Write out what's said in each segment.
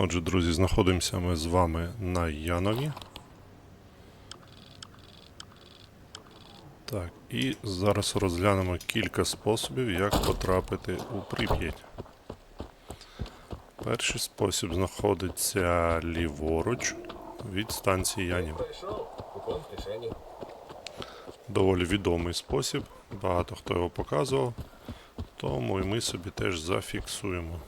Отже, друзі, знаходимося ми з вами на Янові. Так, і зараз розглянемо кілька способів, як потрапити у Прип'ять. Перший спосіб знаходиться ліворуч від станції Янів. Доволі відомий спосіб, багато хто його показував, тому і ми собі теж зафіксуємо.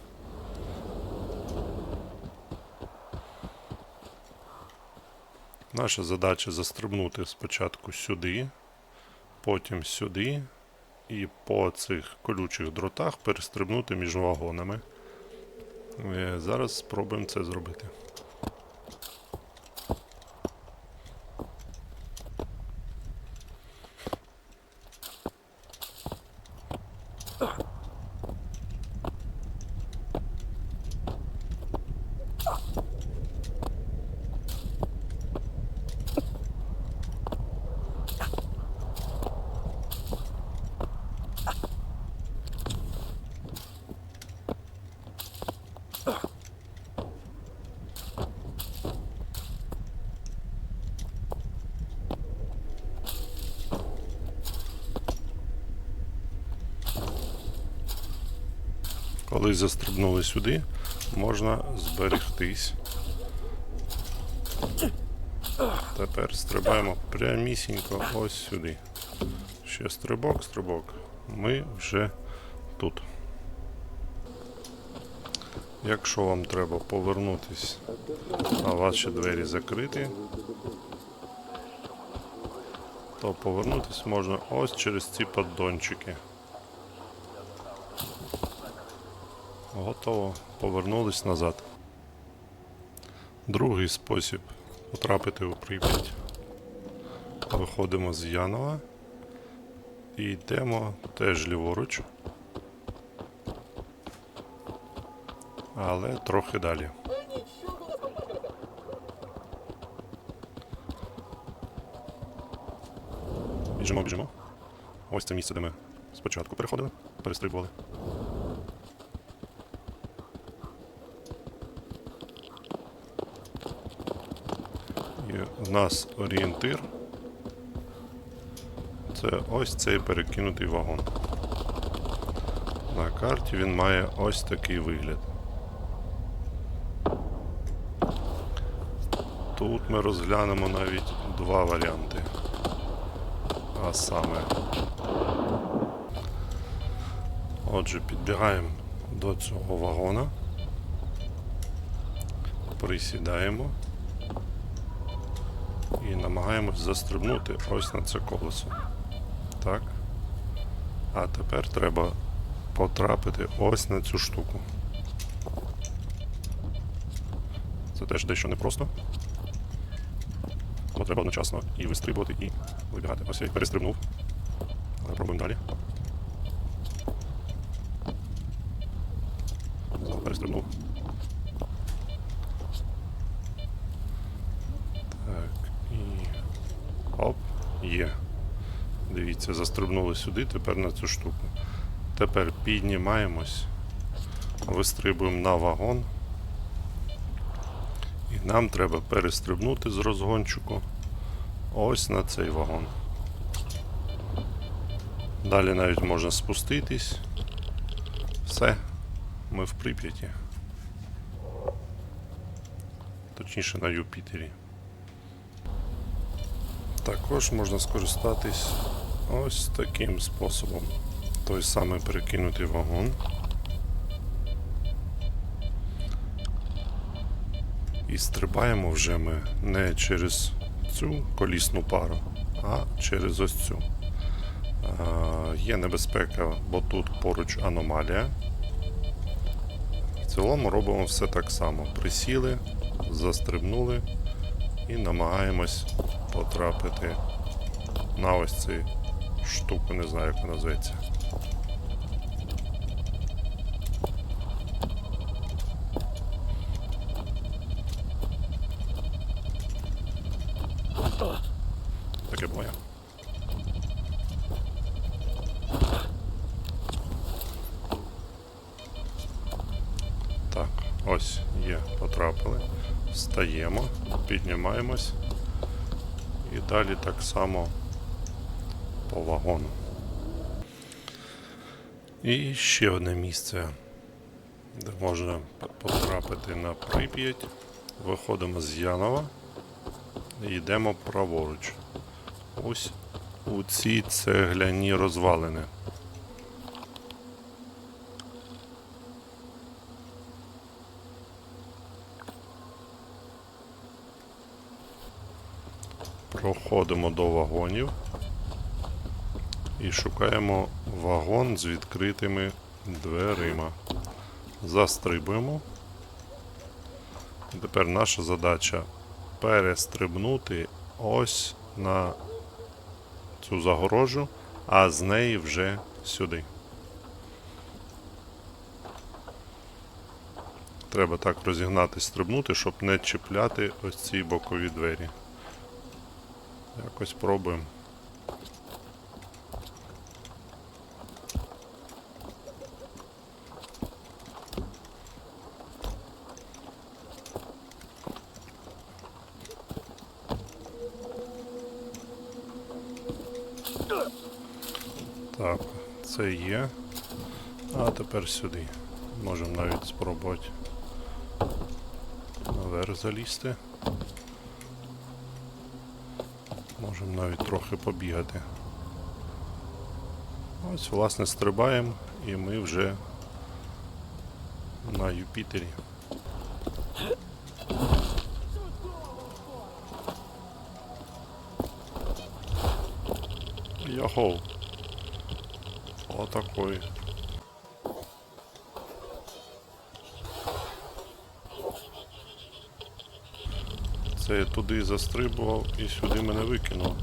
Наша задача застрибнути спочатку сюди, потім сюди, і по цих колючих дротах перестрибнути між вагонами. Е, Зараз спробуємо це зробити. Коли застрибнули сюди, можна зберегтись. Тепер стрибаємо прямісінько ось сюди. Ще стрибок, стрибок. Ми вже тут. Якщо вам треба повернутись, а ваші двері закриті, то повернутись можна ось через ці поддончики. Готово. Повернулись назад. Другий спосіб потрапити у Прип'ять. Виходимо з Янова і йдемо теж ліворуч. Але трохи далі. Біжимо, біжимо. Ось це місце, де ми спочатку переходили, перестрибували. І в нас орієнтир. Це ось цей перекинутий вагон. На карті він має ось такий вигляд. Тут ми розглянемо навіть два варіанти. А саме. Отже, підбігаємо до цього вагона. Присідаємо і намагаємось застрибнути ось на це колесо. Так. А тепер треба потрапити ось на цю штуку. Це теж дещо непросто. Бо треба одночасно і вистрибувати, і вибігати. Ось я і перестрибнув. Але пробуємо далі. Перестрибнув. Так, і. Оп, є. Дивіться, застрибнули сюди, тепер на цю штуку. Тепер піднімаємось, вистрибуємо на вагон. І нам треба перестрибнути з розгончику ось на цей вагон. Далі навіть можна спуститись. Все, ми в Прип'яті. Точніше на Юпітері. Також можна скористатись ось таким способом. Той самий перекинутий вагон. І стрибаємо вже ми не через цю колісну пару, а через ось цю. А, є небезпека, бо тут поруч аномалія. В цілому робимо все так само. Присіли, застрибнули і намагаємось потрапити на ось цю штуку, не знаю, як вона зветься. Таке. Встаємо, піднімаємось. Далі так само по вагону. І ще одне місце, де можна потрапити на Прип'ять. Виходимо з Янова і йдемо праворуч. Ось у ці цегляні розвалини. Проходимо до вагонів і шукаємо вагон з відкритими дверима. Застрибуємо. Тепер наша задача перестрибнути ось на цю загорожу, а з неї вже сюди. Треба так розігнати, стрибнути, щоб не чіпляти ось ці бокові двері. Якось пробуємо. Так, це є. А тепер сюди. Можемо навіть спробувати наверх залізти. Можемо навіть трохи побігати. Ось, власне, стрибаємо і ми вже на Юпітері. Йохоу. Отакой. Це я туди застрибував і сюди мене викинуло.